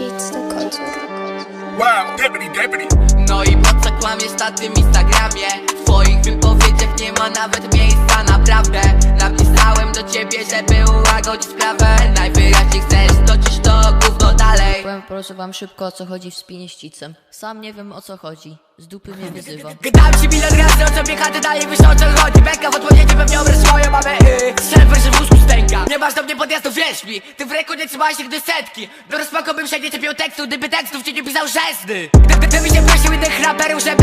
cheats do końca. Wow, deputy, deputy. No i po co kłamiesz na tym Instagramie? W twoich wypowiedziach nie ma nawet miejsca na prawdę Napisałem do ciebie, żeby ułagodzić sprawę Najwyraźniej chcesz toczyć to gówno dalej Powiem proszę wam szybko o co chodzi w spinie ścicem. Sam nie wiem o co chodzi. Z dupy mnie wyzywa. Gadałem ci milion razy o sobie chaty dalej wiesz o co chodzi Beka w odpowiedzi pewnie obraz swoją mamę masz do mnie podjazdu, wierz mi. Ty w ręku nie trzymałeś się gdy setki. Do rozpaku bym się nie czepiał tekstu Gdyby tekstów ci nie pisał Gdy, gdyby się prosił innych raperów, żeby